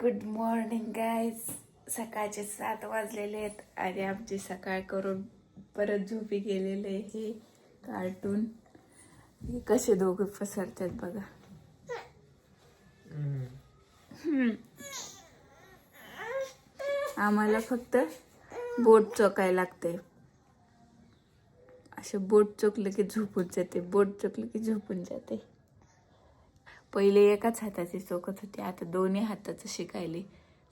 Good morning guys सकाळचे सात वाजलेले आहेत. आणि आमची सकाळ करून परत झोपी गेलेले हे कार्टून हे कसे दोघे पसरतात बघा. आम्हाला फक्त बोट चोकाय लागते असे बोट चोकलं की झोपून जाते बोट चोकलं की झोपून जाते. पहिले एकाच हाताची चोकत होती. आता दोन्ही हाताचं शिकायले.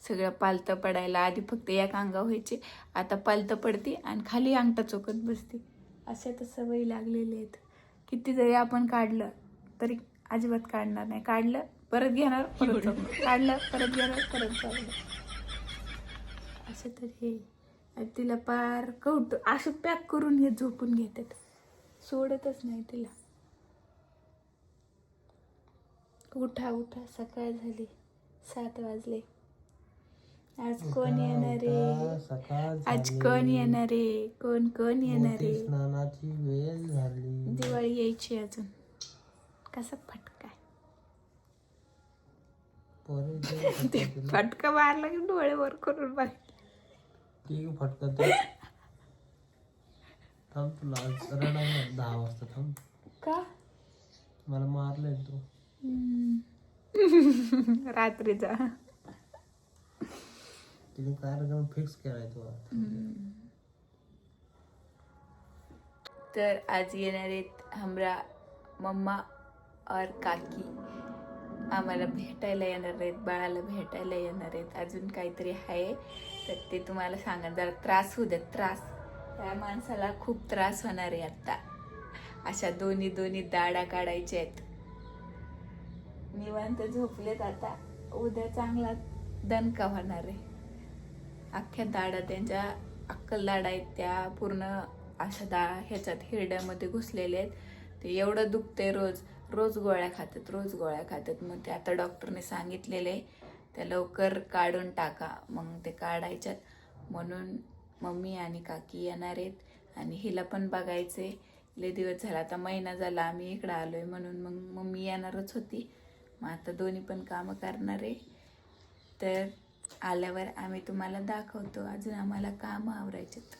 सगळं पालतं पडायला आधी फक्त एक अंगा व्हायचे. आता पालतं पडते आणि खाली अंगठा चोकत बसते. अशा तर सवयी लागलेल्या आहेत. किती जरी आपण काढलं तरी अजिबात काढणार नाही. काढलं परत घेणार परत. काढलं परत घेणार परत चोकणार. असं तर हे. आणि तिला पार कौट असं पॅक करून हे झोपून घेतात. सोडतच नाही तिला. उठा उठा सकाळ झाली. सात वाजले. आज कोण येणार आहे? सकाळ आज कोण येणार आहे? कोण कोण येणार आहे? स्नानाची वेळ झाली. दिवाळी यायची अजून. कसा फटका? ते फटका मारला की डोळे वर करून बघ ठीक फटका दे. थांब तुला रडायला दहा वाजता थांब. का? मला मारलंय तू. रात्रीचा. तिने कार्यक्रम फिक्स आता. तर आज येणार आहेत हमरा मम्मा और काकी. आम्हाला भेटायला येणार आहेत बाळाला भेटायला येणार आहेत. अजून काहीतरी आहे तर ते तुम्हाला सांगा जरा त्रास होऊ द्या त्रास. त्या माणसाला खूप त्रास होणार आहे आता अशा दोन्ही दोन्ही दाडा काढायच्या आहेत. निवांत झोपलेत आता. उद्या चांगला दणका होणार आहे. अख्ख्या दाडा त्यांच्या अक्कल दाडा आहेत त्या पूर्ण अशा दा ह्याच्यात हिरड्यामध्ये घुसलेले आहेत. ते एवढं दुखते रोज. रोज गोळ्या खातात रोज गोळ्या खातात. मग ते आता डॉक्टरने सांगितलेले त्या लवकर काढून टाका. मग ते काढायच्यात. म्हणून मम्मी आणि काकी येणार आहेत. आणि हिला पण बघायचे लय दिवस झाला आता महिना झाला आम्ही इकडं आलोय म्हणून मग मम्मी येणारच होती. मग आता दोन्ही पण कामं करणार आहे. तर आल्यावर आम्ही तुम्हाला दाखवतो. अजून आम्हाला काम आवरायचेत.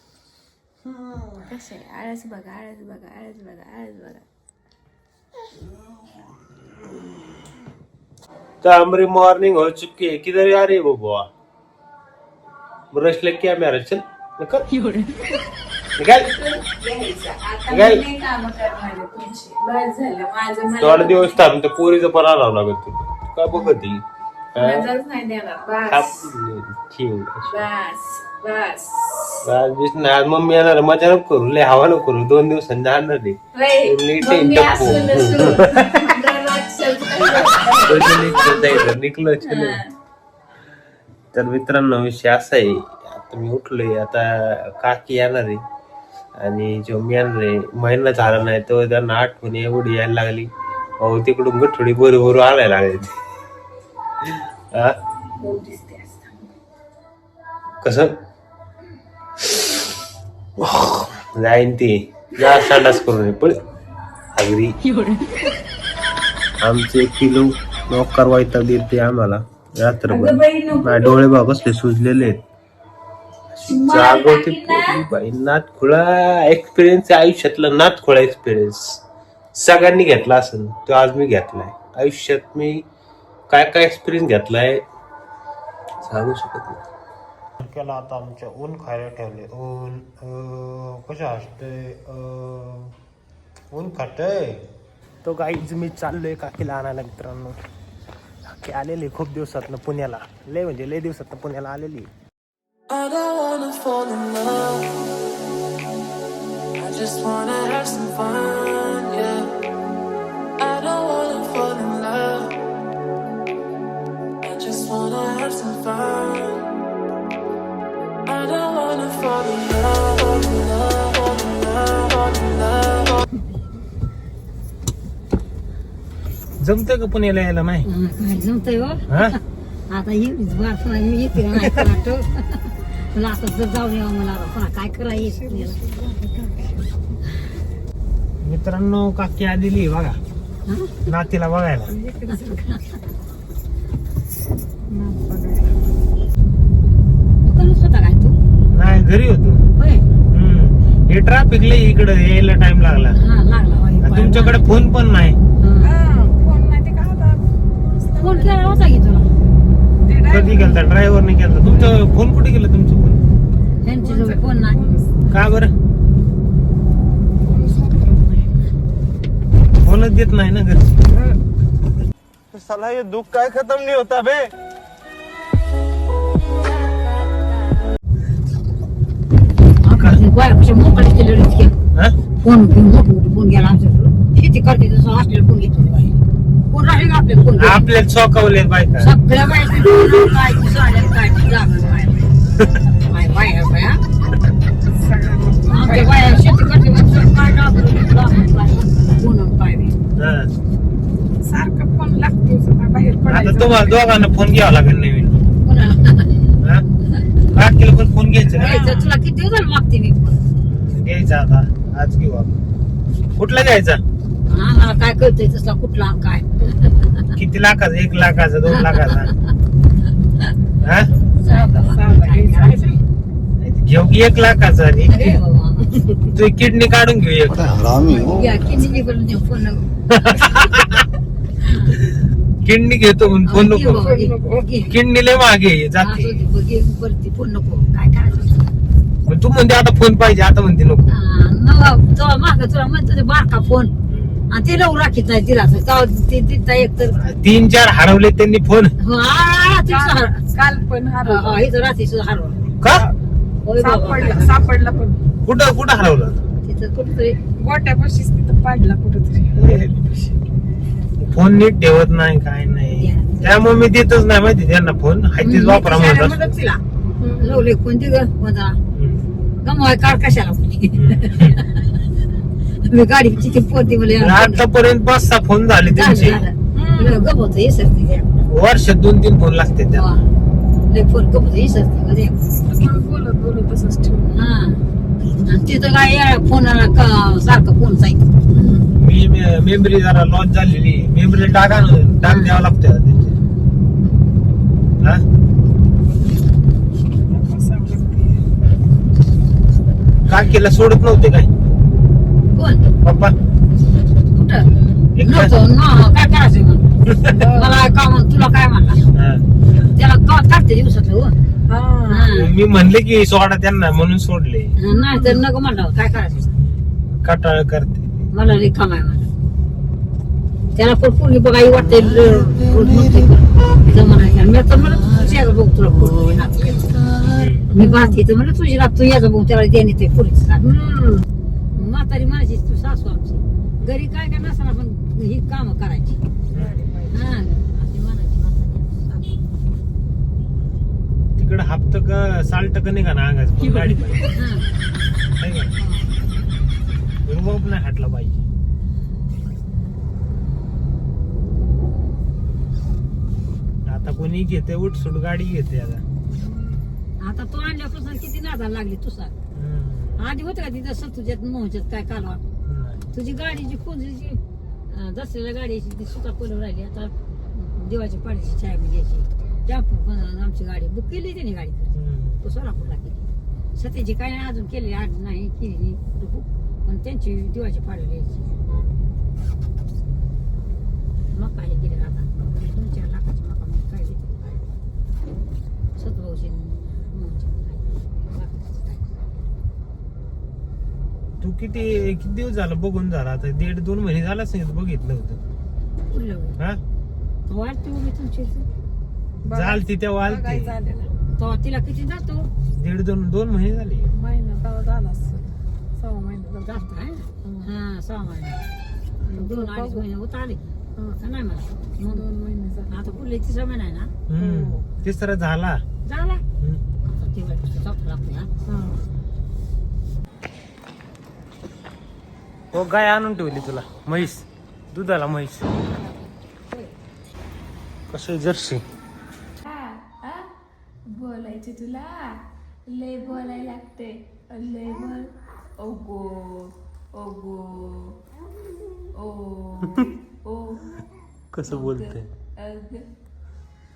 कसे आळस बघा आळस बघा आळस बघा आळस बघा. तांबरी मॉर्निंग हो चुकी है किधर आ रही है वो बुआ ब्रश लेके आ मेरा चल निकल थोडा दिवस थांब तर पोरीचं पण आणावं लागत तू. काय बघती बस आज मम्मी येणार मजा नको करू लय हवा नको करू. दोन दिवसांनी जाणार निघलं. तर मित्रांनो विषय असा आहे आता मी उठलोय आता काकी येणार आहे. आणि जो मी येणार आहे महिना झाला नाही तो त्यांना आठवण एवढी यायला लागली. अहो तिकडून गठोडी बरोबर आणायला लागले. कसं? जाईन ते. जा संडास करून. पळ आगरी आमचे किलो नोकर वायता देते आम्हाला. रात्रभर. डोळे बघ कसले सुजलेले आहेत. जागवते पोरी बाई नाथ खुळा एक्सपिरियन्स आयुष्यातला नाथ खुळा एक्सपिरियन्स सगळ्यांनी घेतला असेल तो आज मी घेतलाय. आयुष्यात मी काय काय एक्सपिरियन्स घेतलाय सांगू शकत नाही. केला आता आमच्या ऊन खायला ठेवले. ऊन कशा असते ऊन खातय? तो गाईज मी चाललोय काकीला आणायला मित्रांनो. काकी आलेली खूप दिवसातनं पुण्याला. लय म्हणजे लय दिवसातनं पुण्याला आलेली. I don't wanna fall in love. I just wanna have some fun, yeah. I don't wanna fall in love. I just wanna have some fun. I don't wanna fall in love, fall in love, fall in love, fall in love. जमतंय का पुण्याला यायला नाही जमतंय हो हा आता एवढीच वाट मी येते का नाही वाटत जर मला काय करायचं मित्रांनो काकी आलेली आहे बघा. नातीला बघायला. होता नाही घरी होतो. हे ट्रॅफिक लय इकडे यायला टाइम लागला. तुमच्याकडे फोन पण नाही. फोन केला होता की तुला? कधी गेलता? ड्रायव्हरने केलता तुमचा फोन कुठे गेला? तुमचा फोन फोन नाही. का बरं? फोनच देत नाही ना घरी. साला ये दुःख काय खत्म नाही होता बे. मोकळे केले इतके हा? फोन घेऊन फोन गेला आमच्याकडं शेती करते तसं असलेला फोन घेतो कोण राहिले का आपले फोन आपले चौकावले बायका. सगळ्या बायका फोन काय ती साड्या काय ती जागा काय काय बाया बाया आमच्या बाया शेती करते म्हणून काय डाबरून डाबरून काय फोन काय बी. हा. सारखं फोन लागतो बाहेर आता पडायचं तुम्हाला दोघांना फोन घ्यावा लागेल नवीन. कोणाला? हा? पण फोन घ्यायचा ना घ्यायचं तुला किती दिवस झालं मागते मी फोन घ्यायचा आता. आज घेऊ आपण. कुठला घ्यायचा? आम्हाला काय कळतंय तसला कुठला काय किती लाखाचा? एक लाखाचा दोन लाखाचा. हा? घेऊ की एक लाखाचा आणि अरे बाबा. तू किडनी काढून घेऊ एक. हरामी हो. या किती करून देऊ फोन किडनी घेतो पण फोन नको. नको किडनी लय मागे आहे, जाते. वरती फोन नको. काय करायचं मग तू म्हणते आता फोन पाहिजे आता म्हणते नको. हा, नवा तो माग तुला म्हणतो ते बारका फोन. आणि ते तिला तेव्हा ते तिथं एक तर. तीन चार हरवले त्यांनी फोन. हा, ते हर- काल पण हा, हरवला. हा, इथं रात्री सुद्धा हरवलं. का? होय बाबा, सापडला. सापडला पण. कुठं कुठं हरवलं? तिथं कुठतरी. गोट्यापाशीच तिथं पाडला कुठेतरी. फोन नीट ठेवत नाही काय नाही. त्यामुळे मी देतच नाही माहिती त्यांना फोन. हाय तीच वापरा म्हणत असतो. मदत तिला लावले कोणती ग. गमवाय काढ कशाला मी गाडी तिथे पोहते मला आतापर्यंत पाच सहा फोन झाले त्यांचे. गमवत हे सरती द्या वर्षात दोन तीन फोन लागते लय फोन गमवत हे सरती बोलत बोलत तसंच ठेवून हा. आणि तिथं काय या फोनाला का- सारखं फोन जायचं मी मेमरी जरा लॉस झालेली. मेमरी टाका ना टाक द्यावं लागतं त्याचे. हा. काकीला सोडत नव्हते काय? कोण? पप्पा. कुठं? एक नव्हतं ना काय करायचं मग मला का म्हण तुला काय म्हणला. त्याला का काढते दिवसातलं हो. मी म्हणले की सोडा त्यांना म्हणून सोडले. नाही तर नको म्हणलं काय करायचं? कटाळ करते. मला रिकाम आहे मला त्याला पण कोणी बघाई वाटते म्हणायचं मी तर म्हणत तुझ्या बघ तुला. मी पाहते तर म्हणलं तुझी नात तू याचा बघ त्याला देणे ते हम्म. म्हातारी म्हणायची तू सासू आमची घरी काय काय नसताना पण ही काम करायची हा अशी म्हणायची म्हातारी. तिकडे हप्त का साल्ट का निघा ना अंगाच पण गाडी पाहिजे हा. है का? रुबाब नाही हटला पाहिजे आता कोणी घेते उठसूट गाडी घेते आता आता तो आणल्यापासून किती नादा लागली तू सांग हम्म. आधी होतं का तिथं सतुच्यात मोहच्यात काय कालवा. तुझी गाडीची कोणची दसऱ्याला गाडीची ती सुद्धा पडून राहिली. आता देवाच्या पाण्याची चाय घ्यायची टेम्पो पण आमची गाडी बुक केली त्याने गाडी. तो सोलापूरला केली सध्याची काही नाही अजून केली आज नाही केली बुक पण त्यांची देवाची पाडवी घ्यायची मका हे गेले आता दोन चार लाखाची मका मी काय घेतली सतभाऊची तू किती किती दिवस झालं बघून झाला आता? दीड दोन महिने झाला असेल बघितलं होतं. हा? उभी तुमची. बघा- झाल ती तेव्हा आलती. झालेलं. तो तिला किती जातो? दीड दोन दोन महिने झाले. महिना तेव्हा झाला असेल. सहा महिने झाला. जास्त आहे? हा सहा महिने. दोन अडीच महिने होत आले. हा. नाही मला मग दोन महिने झाले. आता पुढले तिसरा महिना आहे ना? हम्म. तिसरा झाला. झाला? हम्म. आता ते वेळ चौथा लागतो हा हा. हो गाय आणून ठेवली तुला. म्हैस. दुधाला म्हैस. कसं जर्सी? बोलायचे तुला? लय बोलायला लागते. लय बोल. ओगो ओगो ओ ओ. कसं बोलते? अग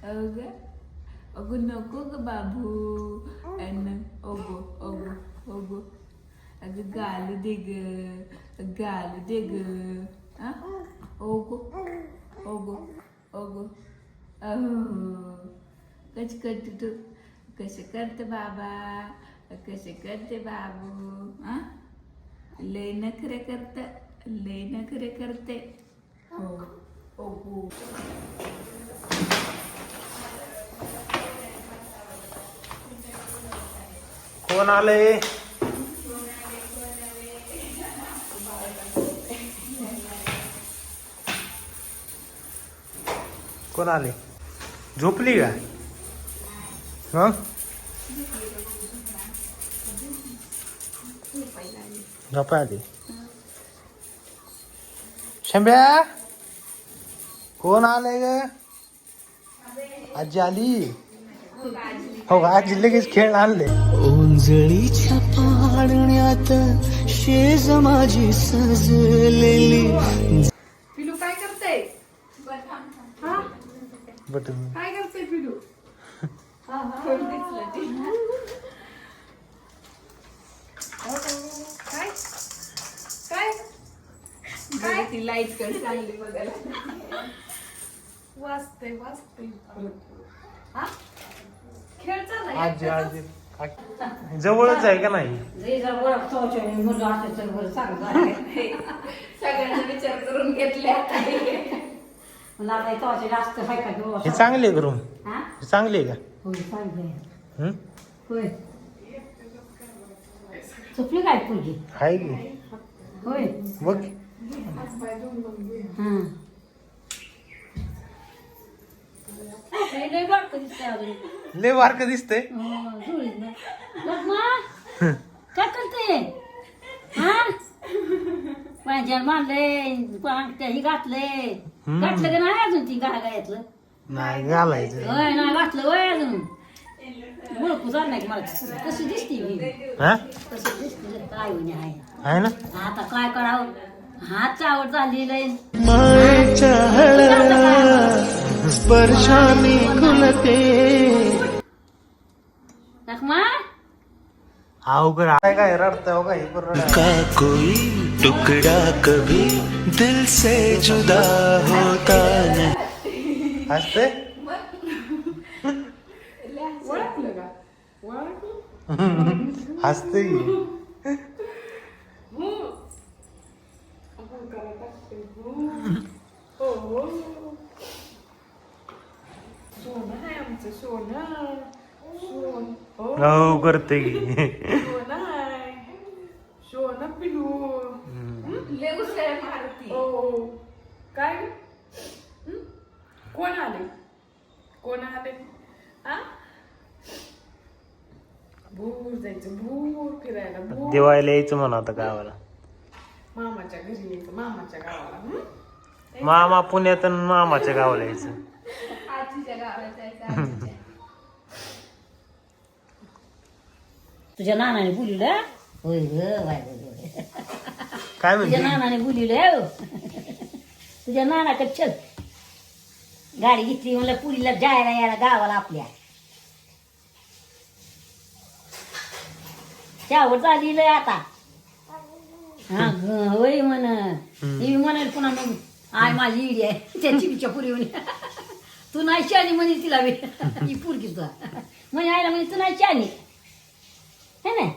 अग अगो नको ग बाबू. अन ओगो ओगो ओगो. अगं गालू दे ग गालू दे ग. हा? ओगो ओगो ओगो. अहो कशी करते तू? कसे करते बाबा? कसे करते बाबू? हा? लय नखरे करते लय नखरे करते. हो ओगो. कोण आलंय? कोण आले झोपली का? झोपा आली. शंभ्या? कोण आलंय ग? आजी आली? हो का? आजी लगेच खेळ आणले. उंजळीच्या पाडण्यात शेज माझी सजलेली पिलू काय करते बटन. काय करते पिलू? कोण दिसलं ते? काय? काय? काय? ती लाइट कड चांगली बघायला. वाचते वाचते हा? खेळ चाललाय आजी आजी. आ- जवळच आहे का नाही? सगळ्यांना विचार करून घेतले मला आता घेऊ हे चांगले आहे रूम हा? हे चांगले आहे होय चांगलं आहे. का हं? होय. चुकली काय पुरगी आहे की. होय. बघ हा. दिसतंय अजून. लय बारक दिसतंय. हो, जुळीत नाही. लग्न? काय करते हा? माझ्या मारले ही घातले घातलं का नाही अजून ती गाय गायतलं नाही घालायचं. होय नाही घातलं होय अजून. ओळखू झालं नाही का मला कशी दिसते मी. हा? कशी दिसते काय म्हणे आहे. आहे ना? आता काय करावं? हात आवड झाली लय. मायेच्या हळद स्पर्शाने खुलते. अवघड काय हो का? हे कोई टुकड़ा कभी दिल से जुदा होता नहीं हसते हसते की. आमचं हो हो सोनं आहे सोनं. पिलू. लय उसळ्या मारती. हो काय हं? कोण आले? कोण आले? आ भूर जायचं भूर फिरायला दिवाळीला यायचं म्हणा आता गावाला. मामाच्या घरी यायचं मामाच्या गावाला. हं? मामा पुण्यात आणि मामाच्या गावाला यायचं. आजीच्या गावाला जायचं तुझ्या नानाने बोलिलं होय ग बाय. काय तुझ्या म्हणते नानाने बोलिलं हो. तुझ्या नानाकडे चल. गाडी घेतली म्हणलं पुरीला जायला यायला गावाला आपल्या. त्यावर झाली लय आता. हा ग, होय म्हण. मी म्हणाल पुन्हा मग आय माझी इडी आहे. त्याची विचार पुरी म्हणे तू नाही शानी म्हणे तिला बी. ही पुरकी तुला म्हणे आईला म्हणे तू नाही शानी है ना?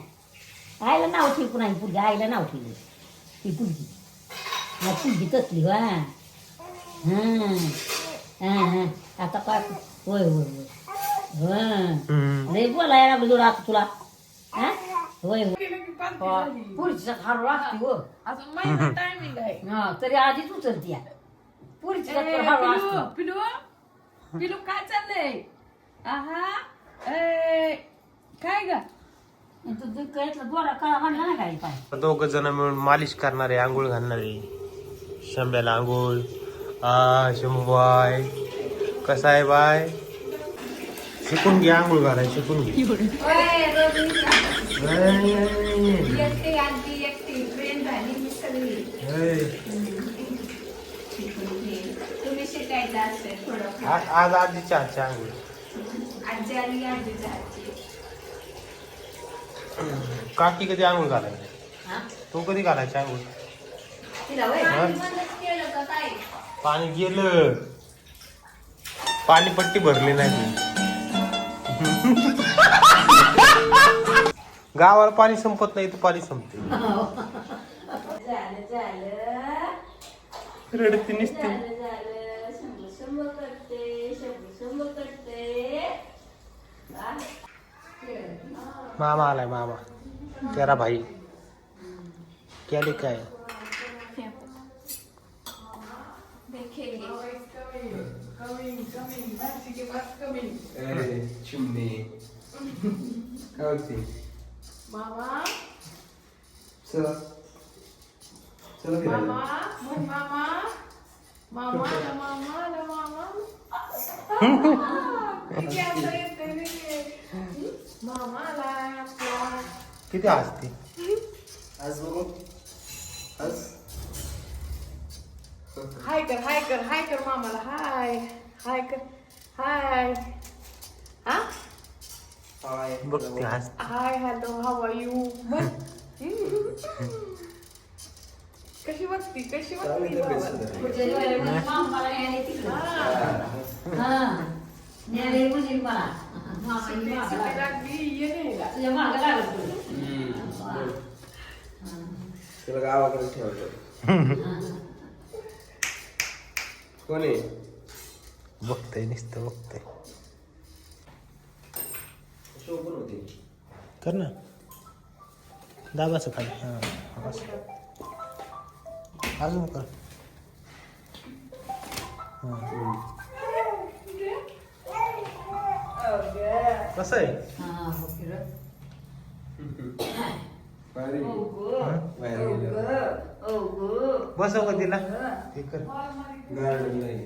आईला नाव ठेव पुन्हा ही पुरगी? आईला नाव ठेवलं ही पुरगी. मग पुरगी तसली वा हां? हां. हां आता काय होय होय होय. हां. लय बोलायला लागलं जोडा आता तुला. हा? होय होय. पुरीचा हार लागते हो. अजून महिना टायमिंग आहे. हा तरी आधीच उचलती या. पुरीची असते पिलू पिलू काय चाललंय? आहा. ए काय ग? तू दुःखातला दोरा काळा म्हणला ना काय पाय दोघ जण मिळून मालिश करणारे आंघोळ घालणारे शंभ्याला आंघोळ आ शंभू बाय कसा आहे बाय शिकून घे आंघोळ घालाय शिकून घे एकटी आजी एकटी ट्रेन झाली मी सगळी तुम्ही शिकायचं असेल थोडं आज आज आजीच्या हातच्या आंघोळ आजी आली आजीच्या आजी काकी कधी आंघोळ घालायची? हा? तू कधी घालायची आंघोळ हा? पाणी गेलं. पाणी पट्टी भरली नाही गावाला पाणी संपत नाही तर पाणी संपते. झालं रडती निसते झालं झालं शंभू शंभू करते शंभू शंभू करते आ, मामा आलाय मामा तेरा भाई केले काय खेळ घे. Coming, coming, that's the what's coming. चिमणे काय होते Mama, चला चला mama, move mama. Mama, la mama, la mama. किती असं येते रे. Mama ला आपला. किती हसते हाय कर हाय कर हाय कर मामाला हाय हाय कर हाय हा बघते हसते hi hello how are you कशी बघती कशी बघती मामाला? मामा तिकडं. हा. न्यायला ये म्हणजे मला. तुझ्या मागं लागत तुला. गावाकडे ठेवलं कोण? आहे बघते नुसतं होती कर ना. दाबाचं खाली. हां बस अजून कर. कसं आहे? हा, हो हो? हो. गं. हो गं. बसव का तिला. ते कर. गार्डन नाही.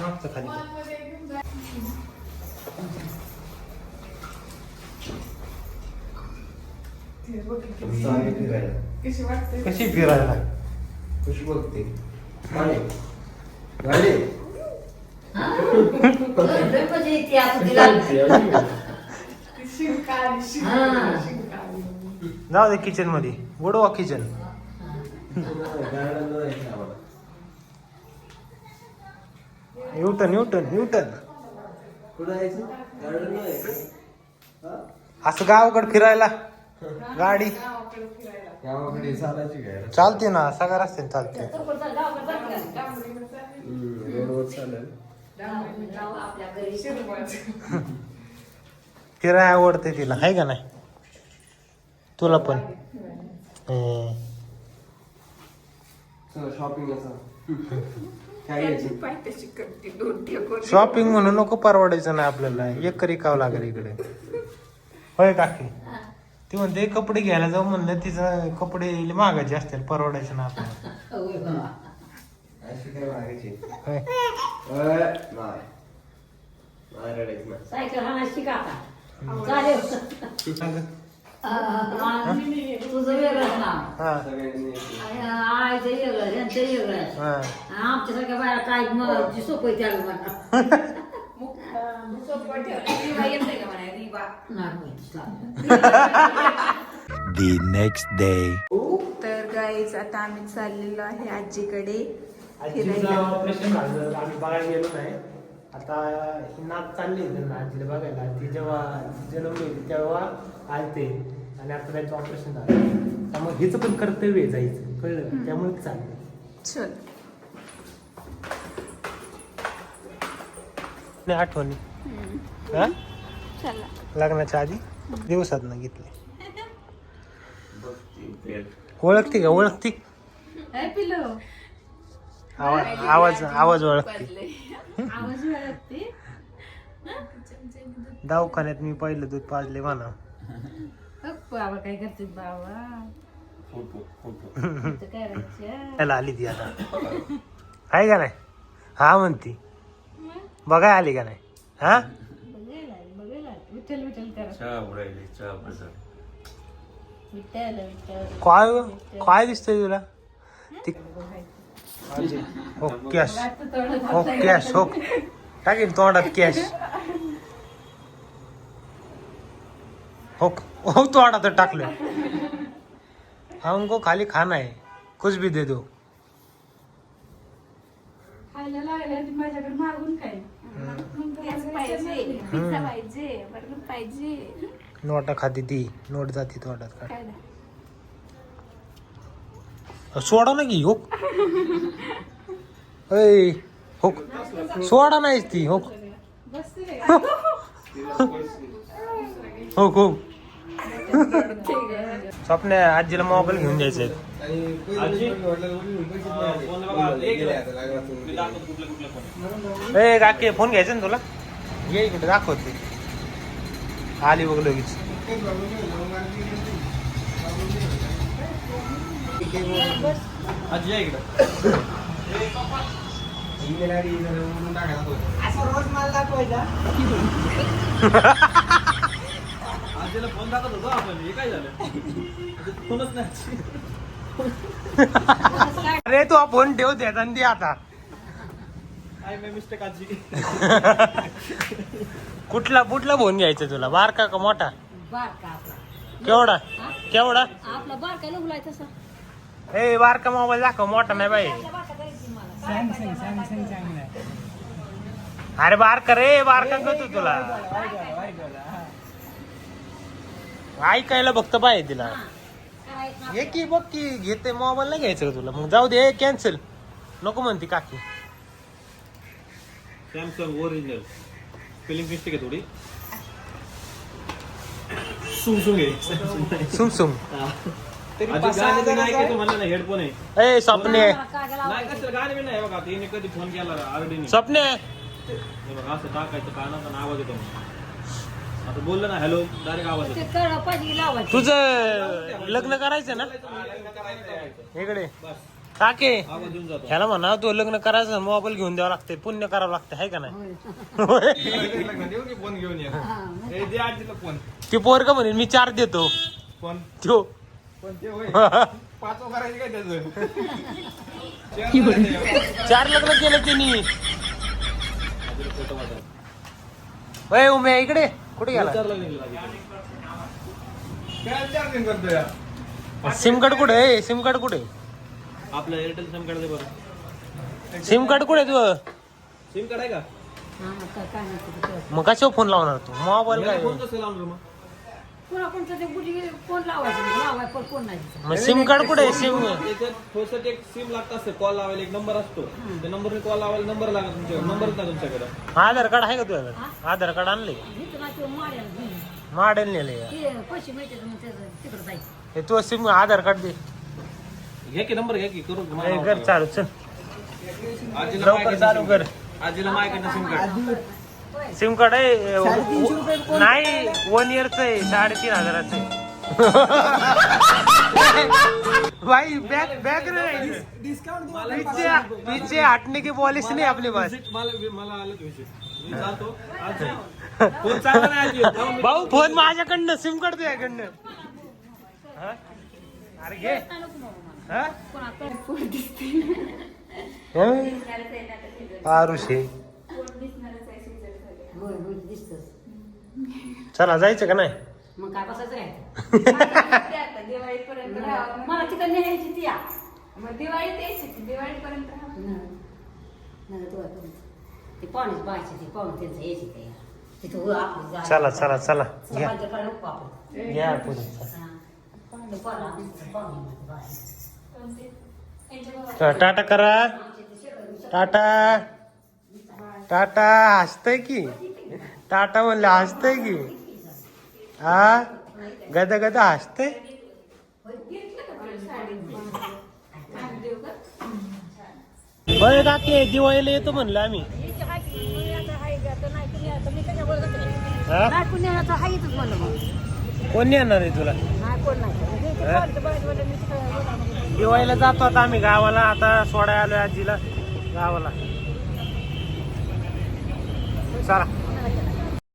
मागचं खाली. कर. चांगली फिरायला. कशी फिरायला? कशी बघते? गाडी गाडी जाऊ दे किचनमध्ये. उडवा किचन गार्डन नाही आम्हाला युटन युटन युटन कुठं जायचं गार्डन नाही हा? असं गावाकडे फिरायला. गाडी. चालते ना. सगळ्या रस्त्याने चालते. तो पण चल, गावाकडे चल का? डांबरीनं चालली. रोडवर चालेल जाऊ आपल्या घरी. शिरवायचं. फिराय आवडते तिला आहे का नाही तुला पण शॉपिंग म्हणून नको परवडायचं नाही आपल्याला एक करी कावं लागेल इकडे होय काकी ती म्हणते कपडे घ्यायला जाऊ म्हणलं तिचं कपडे मागायचे असतील परवडायचं ना आपल्याला. अशी काय? मागायची सायकल हाणायला शिका आता. चालेल. अं, तुझं वेगळंच नाव. हा. सगळ्यांनी आणि आईचं वेगळं यांचं वेगळं. हा. आमच्या सगळ्या बाया काय मग सोपं आहे त्याला नाही माहिती चालेल. The next day. तर गाईज आता आम्ही चाललेलो आहे आजीकडे. आजीचं ऑपरेशन झालं आम्ही बघायला गेलो नाही. आता ही नात चालली त्यांना आजीला बघायला. ती जेव्हा जन्मली होती तेव्हा आलते आणि आता त्यांचं ऑपरेशन झालं. त्यामुळे हिचं पण कर्तव्य आहे जायचं कळलं? त्यामुळे चाललं. चल. नाही आठवणी हा? चला. लग्नाच्या आधी दिवसात ना घेतले. ओळखते का? ओळखते. पिलो आवाज आवाज आवाज ओळखते आवाज ओळखते दवाखान्यात मी पहिलं दूध पाजले म्हणा. बाबा काय करते बाबा? त्याला आली ती आता. आहे का नाही? हा म्हणती. बघाय आली का नाही? हा? विठ्ठल विठ्ठल करा काय काय दिसतंय तुला? ती हो कॅश हो कॅश हो. टाकीन तोंडात कॅश हो हो तोंडात टाकलं. हमको खाली खाना है कुछ भी दे दो. नोटा खाती ती. नोट जाती तोंडात. सोडा ना की हो ऐ हो सोडा नाहीच ती हो हो हो स्वप्न आजीला मोबाईल घेऊन द्यायचे ए काके फोन घ्यायचा ना तुला? ये इकडे दाखवते. आली बघ लगेच. आजी या इकडं. ईमेल आयडी म्हणून टाकायला होतं. आजीला फोन दाखवत होतो आपण. हे काय झालं? आता फोनच नाही अरे तू फोन ठेव देत आणि दे आता. आय मे मिस्टेक आजी. कुठला कुठला फोन घ्यायचा तुला? बारका का मोठा? बारका आपला. केवढा? केवढा? आपला बारका लुगलाय तसा ए बारका मोबाईल दाखव मोठा नाही बाई. बारका द्यायची मला अरे बारका रे बारका करतो तुला. ऐकायला फक्त पाहिजे तिला. हे की बघ की घेते मोबाईल नाही घ्यायचं का तुला? मग जाऊ दे कॅन्सल नको म्हणते काकी. सॅमसंग ओरिजिनल स्पेलिंग मिस्टेक आहे थोडी. सुम सुम आहे. सुम सुम आजी हेडफोन आहे. ए स्वप्ने. काय गेला नाही कसं गाणे बी नाही बघा तिने कधी फोन केला आरडीने स्वप्ने. हे बघा असं टाकायचं कानात आणि आवाज येतो आता बोललं ना हॅलो डायरेक्ट आवाज ते येतो तुझं लग्न करायचं ना? इकडे. काके. आवाज येऊन जातो. ह्याला म्हणा तू लग्न करायचं मोबाईल घेऊन द्यावं लागते पुण्य करावं लागते आहे का नाही? फोन घेऊन ये हे दे आजीला फोन ती पोरग म्हणे मी चार देतो. फोन तो पण ते होय. पाच करायचे काय त्याचं? चार लग्न केलं त्यांनी अय उमे इकडे. कुठे गेला? सिम कार्ड कुठे? आहे सिम कार्ड कुठे? आपलं एअरटेल सिम कार्ड दे बरं. सिम कार्ड कुठे आहे तू सिम कार्ड आहे का? हा. मग कशावर फोन लावणार तू? मोबाईल काय? फोन कसं लावणार मग? पुन्हा कोणतं ते गुढी फोन लावायचं? लावाय पण कोण नाही तिथं. मग सिम कार्ड कुठे आहे? सिम त्याच्यात थोडस एक सिम लागत असतं. कॉल लावायला एक नंबर असतो. त्या नंबरने कॉल लावायला नंबर लागत तुमच्याकडे नंबरच नाही तुमच्याकडे. आधार कार्ड आहे का तुझ्याकडे? आधार कार्ड आणले इथं नाही ते माड्याला घेऊन. मॉडेल नेले ते पैसे मिळते मग त्याचं तिकडं जायचं हे तू सिम आधार कार्ड दे. घ्या की नंबर घ्या की करू की मला कर चालू चल. आजीला लवकर माहिती चालू कर. आजीला माहिती सिम कार्ड सिम कार्ड आहे नाही वन इयरच आहे साडेतीन हजाराचं आहे. भाई बैग बैग रे. पीछे पीछे हटने की पॉलिसी नहीं अपने पास मला मला आलं विषय मी जातो आजी फोन चांगला नाही आजी थांबा मी- भाऊ फोन माझ्याकडनं सिम कार्ड तुझ्याकडनं. हा? अरे घे. हा? आरुषे होय दिसतच. चला जायचं का नाही? मग काय बसायचं आता दिवाळीपर्यंत राहावं मला तिकडे न्यायची ती या. मग दिवाळीत यायची की दिवाळीपर्यंत राहावं नाही तू आता ते पाणीच बायचे ते पाणी त्यांचं यायचे ते तिथं वर आपली जागा. चला चला घ्या. नको आपण घ्या हा. बाहेर. चला, टाटा करा. टाटा. टाटा हसतय की? टाटा म्हणलं हसतय की? हा? गदा गदा हसतय? बरं काके दिवाळीला येतो म्हणलं आम्ही. कोणी म्हणलं कोण येणार आहे तुला? दिवाळीला जातो आता आम्ही गावाला आता सोडाय आलोय आजीला गावाला. चला